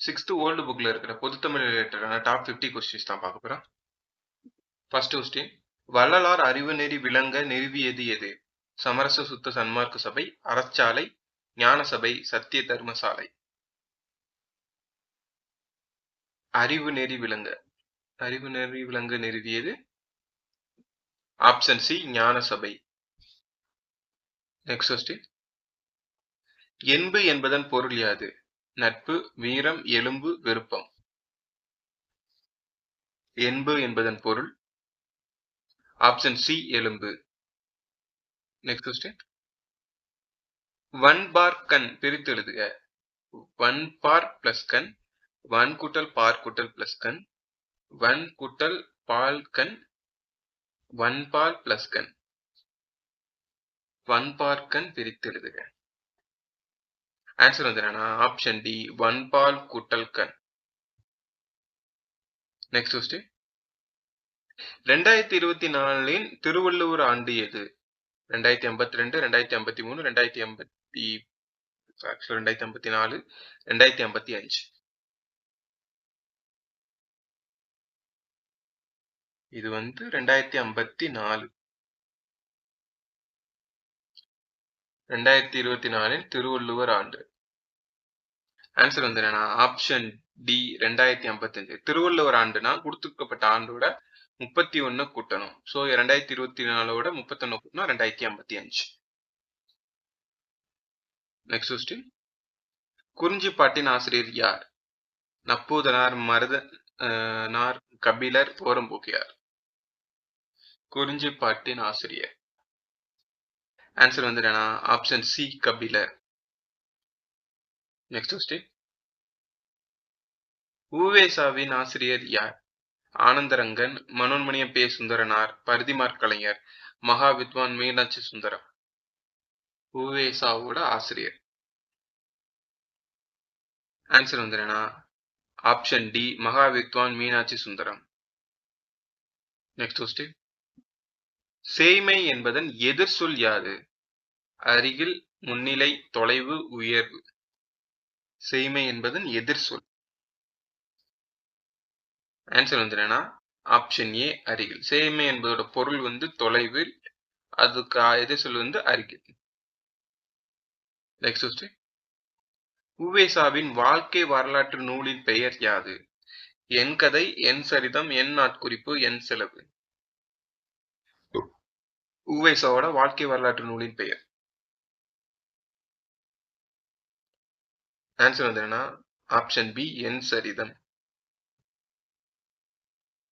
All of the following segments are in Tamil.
சிக்ஸ்த்து ஓல்டு புக்கில் இருக்கிற பொதுத்தமிழ் ரிலேட்டடான டாப் ஃபிஃப்டி கொஸ்டின்ஸ் தான் பார்க்க போகிறோம் ஃபர்ஸ்ட் கொஸ்டின் வள்ளலார் அறிவு நெறி விளங்க நிறுவியது எது? சமரச சுத்த சன்மார்க்க சபை அறச்சாலை ஞான சபை சத்திய தர்மசாலை அறிவு நெறி விளங்க. அறிவு நெறி விளங்க நிறுவியது ஆப்ஷன் சி ஞான சபை. நெக்ஸ்ட் கொஸ்டின் என்பு என்பதன் பொருள் யாது? நட்பு வீரம் எலும்பு விருப்பம். என்பு என்பதன் பொருள் ஆப்ஷன் சி எலும்பு. நெக்ஸ்ட் கொஸ்டின் ஒன் பார் கண் பிரித்து எழுதுக. ஒன் பார் பிளஸ் கண் ஒன் கூட்டல் பார் கூட்டல் பிளஸ் கண் ஒன் கூட்டல் பால் கண் ஒன் பால் பிளஸ் கண். ஒன் பார் கண் பிரித்து எழுதுக. ஆன்சர் வந்து என்னன்னா ஆப்ஷன் டி ஒன் பால் கூட்டல் கண். நெக்ஸ்ட் கொஸ்டின் ரெண்டாயிரத்தி இருபத்தி நாலின் திருவள்ளுவர் ஆண்டு எது? ரெண்டாயிரத்தி ஐம்பத்தி ரெண்டு ரெண்டாயிரத்தி ஐம்பத்தி மூணு ரெண்டாயிரத்தி ஐம்பத்தி ரெண்டாயிரத்தி ஐம்பத்தி நாலு ரெண்டாயிரத்தி ஐம்பத்தி அஞ்சு இது வந்து ரெண்டாயிரத்தி ஐம்பத்தி நாலு. ரெண்டாயிரத்தி இருபத்தி நாலில் திருவள்ளுவர் ஆண்டு. ஆன்சர் வந்து என்னன்னா ஆப்ஷன் டி ரெண்டாயிரத்தி ஐம்பத்தஞ்சு. திருவள்ளுவர் ஆண்டுனா கொடுத்துக்கப்பட்ட ஆண்டோட முப்பத்தி ஒன்னு கூட்டணும். ஸோ ரெண்டாயிரத்தி இருபத்தி நாலோட முப்பத்தொன்னு கூட்டணும் ரெண்டாயிரத்தி ஐம்பத்தி அஞ்சு. நெக்ஸ்ட் கொஸ்டின் குறிஞ்சிப்பாட்டின் ஆசிரியர் யார்? நப்பூதனார் மருத நார் கபிலர் போரம்போக்கியார் குறிஞ்சிப்பாட்டின் ஆசிரியர். ஆன்சர் வந்து என்னன்னா option C Kapilar. Next question உவேசாவின் ஆசிரியர் யார்? ஆனந்தரங்கன் மனோன்மணிய பே. சுந்தரனார் பரிதிமார் கலைஞர் மகா வித்வான் மீனாட்சி சுந்தரம். உவேசாவோட ஆசிரியர். ஆன்சர் வந்து என்னன்னா option D Maha Vidwan Meenakshi Sundaram. Next question சேய்மை என்பதன் எதிர் சொல் யாது? அருகில் முன்னிலை தொலைவு உயர்வு. செய்மை என்பதன் எதிர் சொல். ஆன்சர் வந்து என்னன்னா ஆப்ஷன் ஏ அருகில். சேமை என்பதோட பொருள் வந்து தொலைவில் அதுக்கு எது சொல் வந்து அருகில். நெக்ஸ்ட் கொஸ்டின் உவேசாவின் வாழ்க்கை வரலாற்று நூலின் பெயர் யாது? என் கதை என் சரிதம் என் நாட்குறிப்பு என் செலவு. உவேசாவோட வாழ்க்கை வரலாற்று நூலின் பெயர். ஆன்சர் வந்து என்னன்னா ஆப்ஷன் பி என் சரிதம்.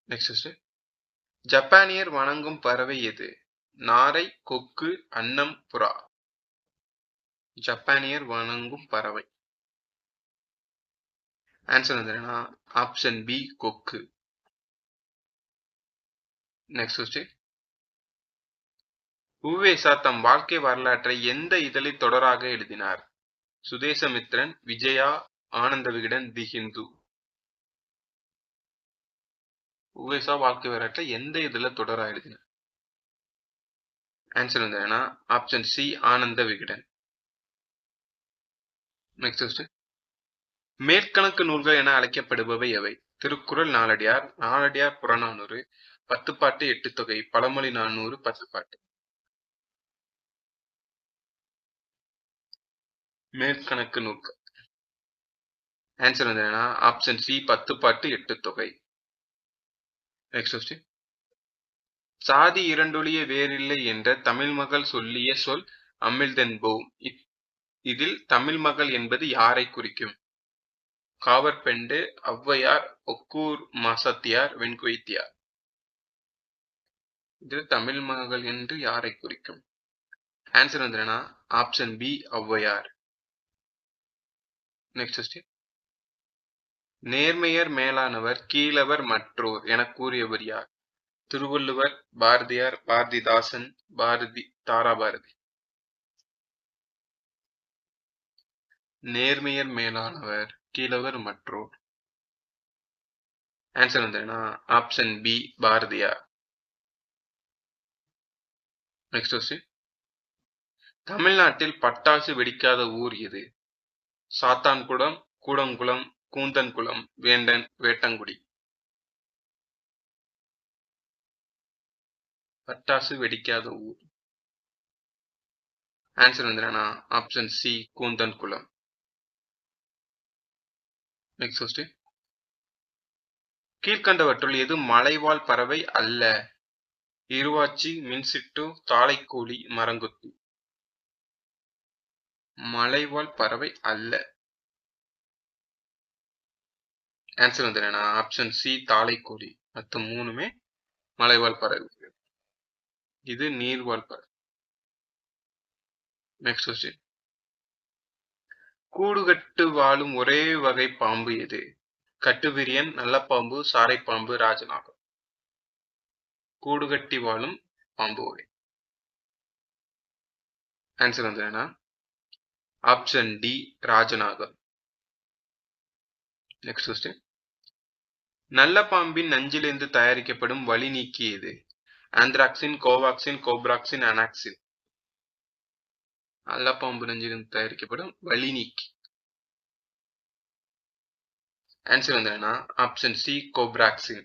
நெக்ஸ்ட் ஜப்பானியர் வணங்கும் பறவை எது? நாரை கொக்கு அன்னம் புறா. ஜப்பானியர் வணங்கும் பறவை. ஆன்சர் வந்துடுனா ஆப்ஷன் பி கொக்கு. நெக்ஸ்ட் கொஸ்டின் உவேசா தம் வாழ்க்கை வரலாற்றை எந்த இதழில் தொடராக எழுதினார்? சுதேசமித்ரன் விஜயா ஆனந்த விகடன் தி ஹிந்து. உவேசா வாழ்க்கை வரலாற்றை எந்த இதுல தொடராயிடுதுங்க ஆன்சர் வந்து என்னன்னா option C Ananda Vikatan. Next மேற்கணக்கு நூல்கள் என அழைக்கப்படுபவை எவை? திருக்குறள் நாலடியார் நாலடியார் புறநானூறு பத்து பாட்டு எட்டு தொகை பழமொழி நானூறு பத்து பாட்டு மேற்கணக்கு நூல்கள். ஆன்சர் வந்து என்னன்னா ஆப்ஷன் சி பத்து பாட்டு எட்டு தொகை. நெக்ஸ்ட் கொஸ்டின் சாதி இரண்டொழிய வேறில்லை என்ற தமிழ் மகள் சொல்லிய சொல் அமிழ்தென்போம் இதில் தமிழ் மகள் என்பது யாரை குறிக்கும்? காவற்பெண்டு ஔவையார் ஒக்கூர் மாசத்தியார் வெண்குவைத்தியார். இதில் தமிழ் மகள் என்று யாரை குறிக்கும்? ஆன்சர் வந்து option B Avvaiyar. Next question நேர்மையர் மேலானவர் கீழவர் மற்றோர் என கூறியவர் யார்? திருவள்ளுவர் பாரதியார் பாரதிதாசன் பாரதி தாராபாரதி. நேர்மையர் மேலானவர் கீழவர் மற்றோர். ஆன்சர் வந்து option B Bharathiyar. Next question தமிழ்நாட்டில் பட்டாசு வெடிக்காத ஊர் எது? சாத்தான்குளம் கூடங்குளம் கூந்தன்குளம் வேண்டன் வேட்டங்குடி. பட்டாசு வெடிக்காத ஊர். ஆன்சர் வந்து என்னன்னா option C Koonthankulam. Next question கீழ்கண்டவற்றுள் எது மலைவாழ் பறவை அல்ல? இருவாச்சி மின்சிட்டு தாளைக்கோழி மரங்குத்தி. மலைவாழ் பறவை அல்ல. ஆன்சர் வந்து என்னன்னா ஆப்ஷன் சி தாளைக்கோழி. மற்ற மூணுமே மலைவாழ் பறவை. இது நீர்வாழ் பறவை. நெக்ஸ்ட் கொஸ்டின் கூடுகட்டு வாழும் ஒரே வகை பாம்பு எது? கட்டுவிரியன் சாரை பாம்பு ராஜநாகம். கூடுகட்டி வாழும் பாம்பு வகை ஆன்சர் வந்து என்னன்னா ஆப்ஷன் டி ராஜநாகம். நெக்ஸ்ட் கொஸ்டின் நல்ல பாம்பின் நஞ்சிலிருந்து தயாரிக்கப்படும் வலி நீக்கி எது ஆந்த்ராக்சின் கோவாக்சின் கோப்ராக்சின் அனாக்சின். நல்ல பாம்பு நஞ்சிலிருந்து தயாரிக்கப்படும் வலி நீக்கி. ஆன்சர் வந்து என்னன்னா option C cobroxin.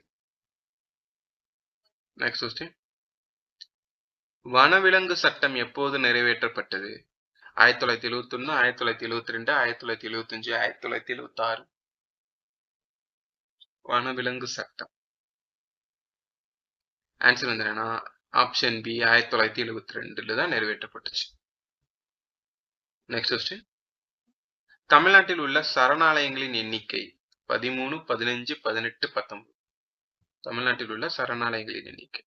Next question வனவிலங்கு சட்டம் எப்போது நிறைவேற்றப்பட்டது? ஆயிரத்தி தொள்ளாயிரத்தி எழுவத்தி ஒன்று ஆயிரத்தி தொள்ளாயிரத்தி எழுவத்தி ரெண்டு ஆயிரத்தி தொள்ளாயிரத்தி எழுவத்தஞ்சு ஆயிரத்தி தொள்ளாயிரத்தி எழுவத்தி ஆறு. வனவிலங்கு சட்டம். ஆன்சர் வந்து என்னன்னா ஆப்ஷன் பி ஆயிரத்தி தொள்ளாயிரத்தி எழுவத்தி ரெண்டுல தான் நிறைவேற்றப்பட்டுச்சு. நெக்ஸ்ட் கொஸ்டின் தமிழ்நாட்டில் உள்ள சரணாலயங்களின் எண்ணிக்கை பதிமூணு பதினஞ்சு பதினெட்டு பத்தொன்பது. தமிழ்நாட்டில் உள்ள சரணாலயங்களின் எண்ணிக்கை.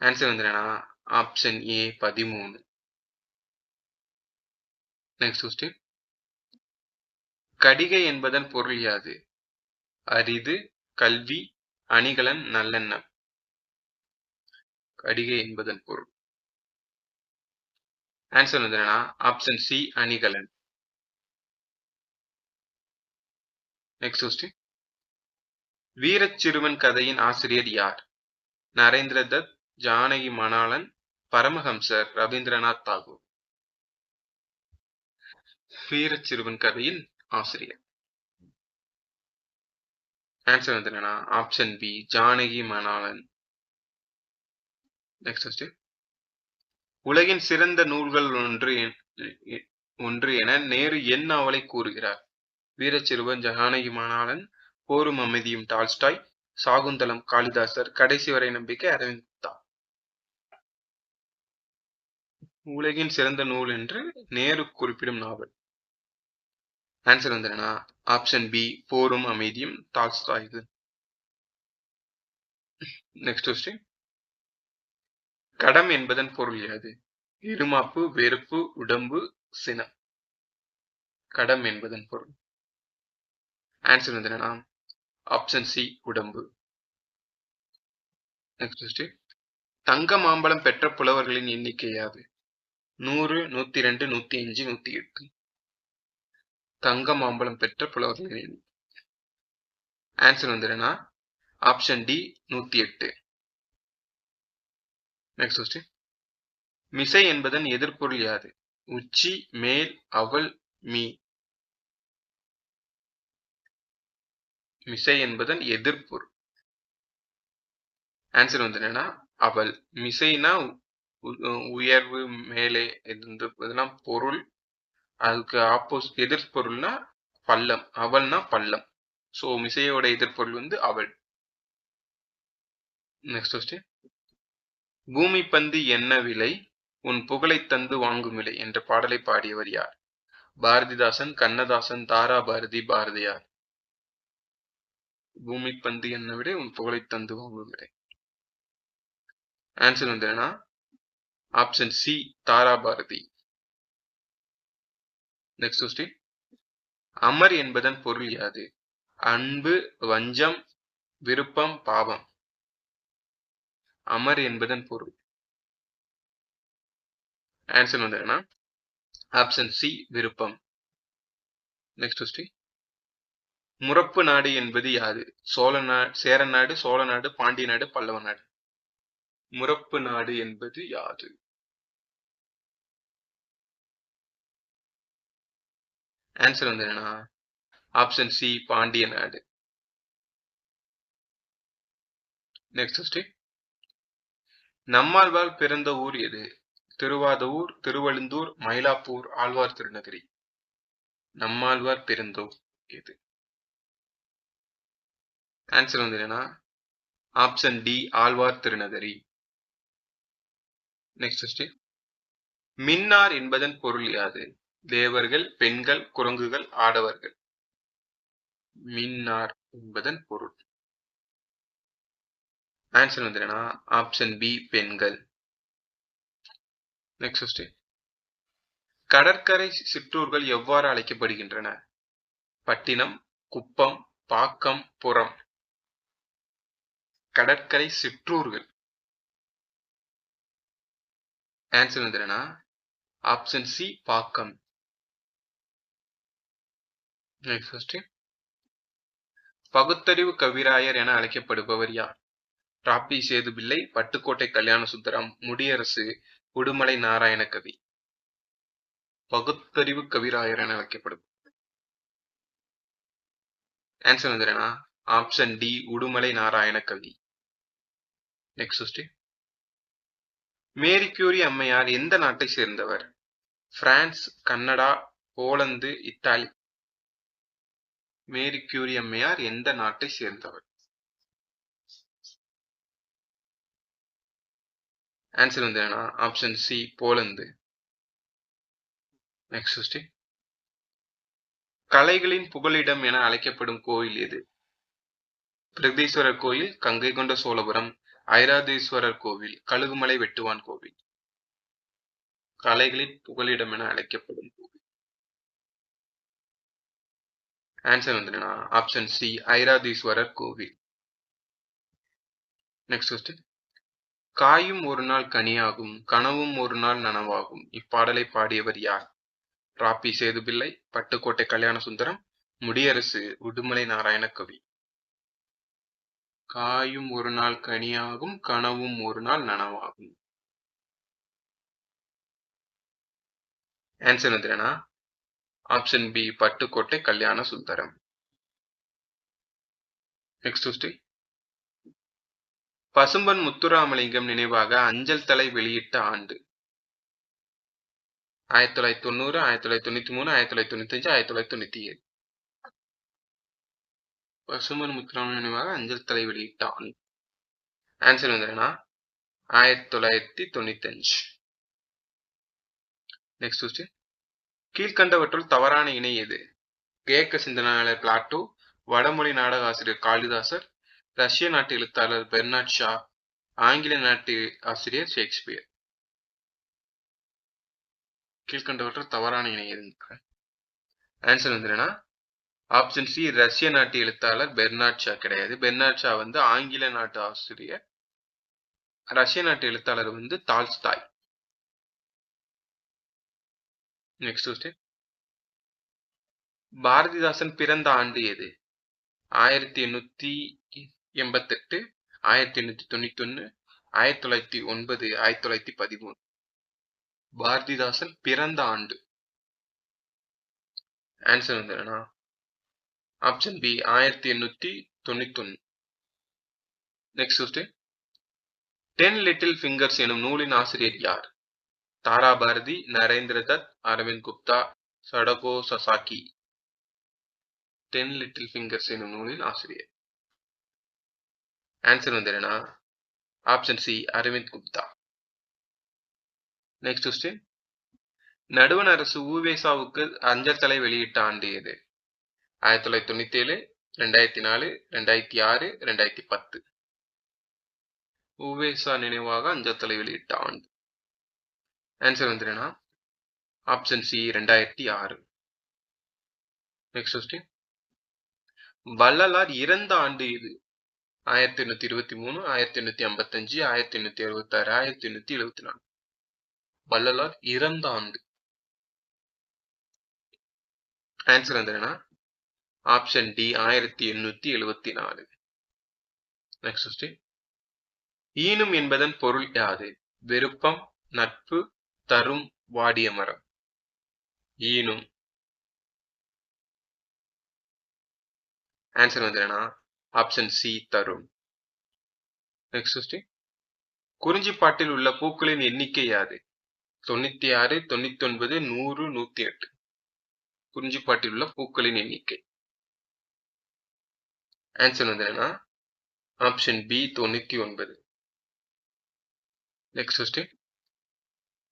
ஆன்சர் வந்து என்னன்னா ஆப்ஷன் ஏ பதிமூணு. நெக்ஸ்ட் கொஸ்டின் கடிகை என்பதன் பொருள் யாது? அரிது கல்வி அணிகலன் நல்லெண்ணம். கடிகை என்பதன் பொருள். ஆன்சர் வந்து என்னன்னா ஆப்ஷன் சி அணிகலன். நெக்ஸ்ட் கொஸ்டின் வீரச்சிறுவன் கதையின் ஆசிரியர் யார்? நரேந்திர தத் ஜானகி மணாலன் பரமஹம்சர் ரவீந்திரநாத் தாகூர். வீரச்சிறுவன் கதையின் ஆசிரியர். ஆன்சர் வந்து என்னன்னா option B Janaki Manalan. Next உலகின் சிறந்த நூல்கள் ஒன்று ஒன்று என நேரு என் நாவலை கூறுகிறார். வீரச்சிறுவன் ஜஹானகி மணாளன் போரும் அமைதியும் டால்ஸ்டாய் சாகுந்தலம் காளிதாசர் கடைசி வரை நம்பிக்கை அரவிந்த். குப்தா உலகின் சிறந்த நூல் என்று நேரு குறிப்பிடும் நாவல். ஆன்சர் வந்து என்னன்னா ஆப்ஷன் பி போரும் அமைதியும் டால்ஸ்டாய் இது. நெக்ஸ்ட் கொஸ்டின் கடம் என்பதன் பொருள் யாது? இருமாப்பு வெறுப்பு உடம்பு சினம். கடம் என்பதன் பொருள். ஆன்சர் வந்து என்னன்னா ஆப்ஷன் சி உடம்பு. நெக்ஸ்ட் கொஸ்டின் தங்க மாம்பழம் பெற்ற புலவர்களின் எண்ணிக்கை யாது? நூறு நூத்தி ரெண்டு நூத்தி அஞ்சு நூத்தி எட்டு தங்க மாம்பழம் பெற்ற புலவர்கள் ஆன்சர் வந்துடுனா ஆப்ஷன் டி நூத்தி எட்டு நெக்ஸ்ட் கொஸ்டின் மிசை என்பதன் எதிர்ப்பொருள் யாது? உச்சி மேல் அவள் மீ. மிசை என்பதன் எதிர்ப்பொருள் ஆன்சர் வந்து என்னன்னா அவள் மிசைனா உயர்வு மேலே இருந்து இதெல்லாம் பொருள். அதுக்கு ஆப்போஸ் எதிர்பொருள்னா பள்ளம் அவள்னா பள்ளம். ஸோ மிசையோட எதிர்ப்பொருள் வந்து அவள். நெக்ஸ்ட் கொஸ்டின் பூமி பந்து என்ன விலை? உன் புகழை தந்து வாங்கும் விலை என்ற பாடலை பாடியவர் யார்? பாரதிதாசன் கண்ணதாசன் தாரா பாரதி பாரதியார். பூமி பந்து என்ன விட உன் புகழை தந்து வாங்கும் விலை. ஆன்சர் வந்து என்ன option C Tara Bharathi next question Amar என்பதன் பொருள் யாது? அன்பு வஞ்சம் விருப்பம் பாவம். அமர் என்பதன் பொருள். ஆன்சர் வந்து என்ன ஆப்ஷன் சி விருப்பம். நெக்ஸ்ட் கொஸ்டின் முறப்பு நாடு என்பது யாது? சோழ நாடு சேர நாடு சோழ நாடு பாண்டிய நாடு பல்லவ நாடு. முறப்பு நாடு என்பது யாது? ஆன்சர் வந்து என்னன்னா ஆப்ஷன் சி பாண்டிய நாடு நெக்ஸ்ட் கொஸ்டின் நம்மாழ்வார் பிறந்த ஊர் எது? திருவாதூர் திருவழுந்தூர் மயிலாப்பூர் ஆழ்வார் திருநகரி. நம்மாழ்வார் பிறந்த ஊர் எது? ஆன்சர் வந்து என்னன்னா option D Alwar Thirunagari. Next question மின்னார் என்பதன் பொருள் யாது? தேவர்கள் பெண்கள் குரங்குகள் ஆடவர்கள். மின்னார் என்பதன் பொருள். ஆன்சர் வந்து என்னன்னா ஆப்ஷன் பி பெண்கள் நெக்ஸ்ட் கடற்கரை சிற்றூர்கள் எவ்வாறு அழைக்கப்படுகின்றன? பட்டினம் குப்பம் பாக்கம் புறம். கடற்கரை சிற்றூர்கள். ஆன்சர் வந்து ஆப்ஷன் சி பாக்கம். நெக்ஸ்ட் கொஸ்டின் பகுத்தறிவு கவிராயர் என அழைக்கப்படுபவர் யார்? ராப்பி சேதுபிள்ளை பட்டுக்கோட்டை கல்யாண சுந்தரம் முடியரசு உடுமலை நாராயண கவி. பகுத்தறிவு கவிராயர் என அழைக்கப்படும். ஆன்சர் வந்து option D Udumalai Narayana Kavi. Next question Marie Curie அம்மையார் எந்த நாட்டை சேர்ந்தவர்? France Canada Poland Italy. Marie Curie அம்மையார் எந்த நாட்டை சேர்ந்தவர்? ஆன்சர் வந்து என்னன்னா option C Poland. Next question கலைகளின் புகலிடம் என அழைக்கப்படும் கோயில் எது? பிரகதீஸ்வரர் கோயில் கங்கை கொண்ட சோழபுரம் ஐராதீஸ்வரர் கோவில் கழுகுமலை வெட்டுவான் கோவில். கலைகளின் புகலிடம் என அழைக்கப்படும் கோவில் ஆன்சர் வந்துடுனா ஆப்ஷன் சி ஐராதீஸ்வரர் கோவில். நெக்ஸ்ட் கொஸ்டின் காயும் ஒரு நாள் கனியாகும் கனவும் ஒரு நாள் நனவாகும். இப்பாடலை பாடியவர் யார்? ராப்பி சேதுபிள்ளை பட்டுக்கோட்டை கல்யாண சுந்தரம் முடியரசு உடுமலை நாராயண கவி காயும் ஒரு நாள் கனியாகும் கனவும் ஒரு நாள் நனவாகும். Answer வந்துடுனா option B Pattukkottai Kalyana Sundaram next question Pasumpon Muthuramalingam நினைவாக அஞ்சல் தலை வெளியிட்ட ஆண்டு. ஆயிரத்தி தொள்ளாயிரத்தி தொண்ணூறு ஆயிரத்தி தொள்ளாயிரத்தி தொண்ணூத்தி மூணு ஆயிரத்தி தொள்ளாயிரத்தி தொண்ணூத்தி அஞ்சு ஆயிரத்தி தொள்ளாயிரத்தி தொண்ணூத்தி ஏழு பசும்பன் முத்துராமலிங்கம் நினைவாக அஞ்சல் தலை வெளியிட்ட ஆண்டு. ஆன்சர் வந்து ஆயிரத்தி தொள்ளாயிரத்தி தொண்ணூத்தி அஞ்சு நெக்ஸ்ட் கொஸ்டின் கீழ்கண்டவற்றுள் தவறான இணை எது? கிரேக்க சிந்தனையாளர் பிளாட்டோ வடமொழி நாடக ஆசிரியர் காளிதாசர் ரஷ்ய நாட்டு எழுத்தாளர் பெர்னாட் ஷா ஆங்கில நாட்டு ஆசிரியர் ஷேக்ஸ்பியர். கீழ்கண்டவற்றுள் தவறான இணை எதுங்க ஆன்சர் வந்து என்னன்னா ஆப்ஷன் சி ரஷ்ய நாட்டு எழுத்தாளர் பெர்னாட் ஷா கிடையாது. பெர்னாட் ஷா வந்து ஆங்கில நாட்டு ஆசிரியர் ரஷ்ய நாட்டு எழுத்தாளர் வந்து தால்ஸ்தாய் நெக்ஸ்ட் கொஸ்டின் பாரதிதாசன் பிறந்த ஆண்டு எது? ஆயிரத்தி எண்ணூத்தி எண்பத்தெட்டு ஆயிரத்தி எண்ணூத்தி தொண்ணூத்தி ஒன்னு ஆயிரத்தி தொள்ளாயிரத்தி ஒன்பது ஆயிரத்தி தொள்ளாயிரத்தி பதிமூணு. பாரதிதாசன் பிறந்த ஆண்டு. ஆன்சர் வந்து என்னன்னா ஆப்ஷன் பி ஆயிரத்தி எண்ணூத்தி தொண்ணூத்தி ஒன்னு next question ten little fingers எனும் நூலின் ஆசிரியர் யார்? Tara Bharathi Narendra Dutt Aravind Gupta Sadako Sasaki ten little fingers என்னும் நூலின் ஆசிரியர். ஆன்சர் வந்து என்னன்னா option C Aravind Gupta. Next question நடுவண் அரசு ஊவேசாவுக்கு அஞ்சல் தலை வெளியிட்ட ஆண்டு எது? ஆயிரத்தி தொள்ளாயிரத்தி தொண்ணூத்தி ஏழு ரெண்டாயிரத்தி நாலு ரெண்டாயிரத்தி ஆறு ரெண்டாயிரத்தி பத்து. ஊவேசா நினைவாக அஞ்சல் தலை வெளியிட்ட ஆண்டு. ஆன்சர் வந்து என்னன்னா ஆப்ஷன் சி ரெண்டாயிரத்தி ஆறு. நெக்ஸ்ட் கொஸ்டின் வள்ளலார் இறந்த ஆண்டு இது ஆயிரத்தி எண்ணூத்தி இருபத்தி மூணு ஆயிரத்தி எண்ணூத்தி ஐம்பத்தஞ்சு ஆயிரத்தி எண்ணூத்தி அறுபத்தாறு ஆயிரத்தி எண்ணூத்தி எழுபத்தி நாலு வள்ளலார் இறந்த ஆண்டு. ஆன்சர் வந்து என்னன்னா ஆப்ஷன் டி ஆயிரத்தி எண்ணூத்தி எழுபத்தி நாலு. நெக்ஸ்ட் கொஸ்டின் ஈனும் என்பதன் பொருள் யாது? விருப்பம் நட்பு தரும் வாடிய மரம். ஈனும். ஆன்சர் வந்து என்னன்னா option C Tarun next question குறிஞ்சிப்பாட்டில் உள்ள பூக்களின் எண்ணிக்கை யாது? தொண்ணூத்தி ஆறு தொண்ணூத்தி ஒன்பது நூறு நூத்தி எட்டு குறிஞ்சிப்பாட்டில் உள்ள பூக்களின் எண்ணிக்கை. ஆன்சர் வந்து என்னன்னா ஆப்ஷன் பி தொண்ணூத்தி ஒன்பது. நெக்ஸ்ட் கொஸ்டின்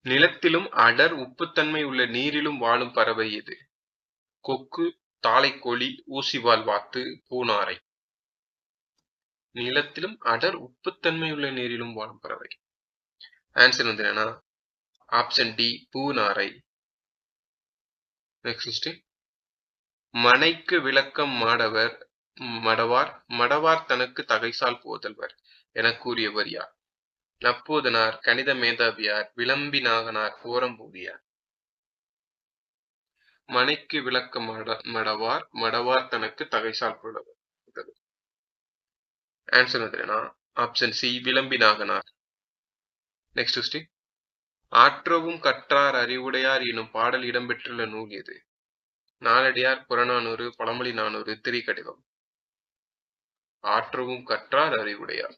நிலத்திலும் அடர் உப்புத்தன்மை உள்ள நீரிலும் வாழும் பறவை இது கொக்கு தாளைக்கோழி ஊசிவால் வாத்து பூனாரை. நிலத்திலும் அடர் உப்புத்தன்மை உள்ள நீரிலும் வாழும் பறவை. ஆன்சர் வந்து என்னன்னா ஆப்ஷன் டி பூனாரை. நெக்ஸ்ட் மனைக்கு விளக்கம் மாடவர் மடவார் மடவார் தனக்கு தகைசால் போதல்வர் என கூறியவர் யார்? நப்போதனார் கணித மேதாவியார் விளம்பினாகனார் ஓரம்பூதியார் மனைக்கு விளக்க மட மடவார் மடவார் தனக்கு தகைசால் போதவர் answer option C Vilambinaganar next Sri ஆற்றவும் கற்றார் அறிவுடையார் எனும் பாடல் இடம்பெற்றுள்ள நூல் எது? நாலடியார் புறநானூறு பழமொழி நானூறு திரிகடிதம் ஆற்றவும் கற்றார் அறிவுடையார்.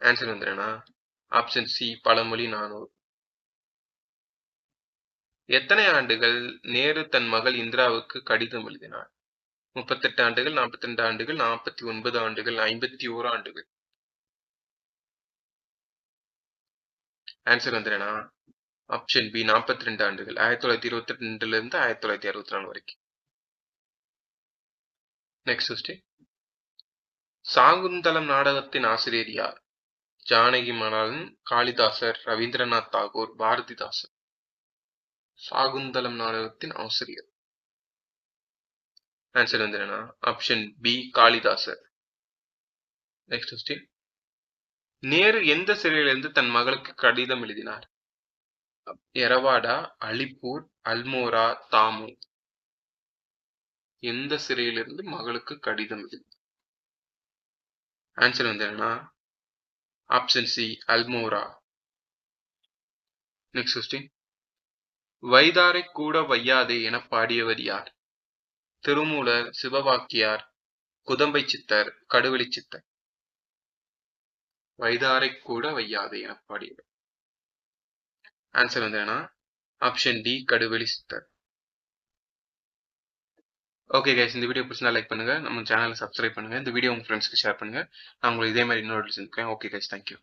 ஆன்சர் வந்துடுனா ஆப்ஷன் சி பழமொழி நானூறு. எத்தனை ஆண்டுகள் நேரு தன் மகள் இந்திராவுக்கு கடிதம் எழுதினார்? முப்பத்தெட்டு ஆண்டுகள் நாற்பத்தி ரெண்டு ஆண்டுகள் நாற்பத்தி ஒன்பது ஆண்டுகள் ஐம்பத்தி ஓரு ஆண்டுகள். ஆன்சர் வந்துடுனா ஆப்ஷன் பி நாற்பத்தி ரெண்டு ஆண்டுகள் ஆயிரத்தி தொள்ளாயிரத்தி இருபத்தி ரெண்டுல இருந்து ஆயிரத்தி தொள்ளாயிரத்தி அறுபத்தி நாலு வரைக்கும். நெக்ஸ்ட் கொஸ்டின் சாகுந்தலம் நாடகத்தின் ஆசிரியர் யார்? ஜானகி மணாலன் காளிதாசர் ரவீந்திரநாத் தாகூர் பாரதிதாசன். சாகுந்தலம் நாடகத்தின் ஆசிரியர். ஆன்சர் வந்து என்னன்னா option B Kalidasar. Next question Nehru எந்த சிறையிலிருந்து தன் மகளுக்கு கடிதம் எழுதினார்? எரவாடா அலிப்பூர் அல்மோரா தாமு. எந்த சிறையிலிருந்து மகளுக்கு கடிதம் எழுதி ஆன்சர் வந்து என்னன்னா option C Almora. Next question வைதாரை கூட வையாதே என பாடியவர் யார்? திருமூலர் சிவவாக்கியார் குதம்பை சித்தர் கடுவெளி சித்தர். வைதாரை கூட வையாதே என பாடியவர். ஆன்சர் வந்து என்னன்னா option D Kaduveli Siddhar. Okay guys இந்த வீடியோ பிடிச்சிருந்தா லைக் பண்ணுங்க. நம்ம சேனலை சப்ஸ்கிரைப் பண்ணுங்க. இந்த வீடியோ உங்க ஃப்ரெண்ட்ஸ்க்கு ஷேர் பண்ணுங்க. நான் உங்களுக்கு இதே மாதிரி இன்னொரு சந்திக்கிறேன். Okay guys thank you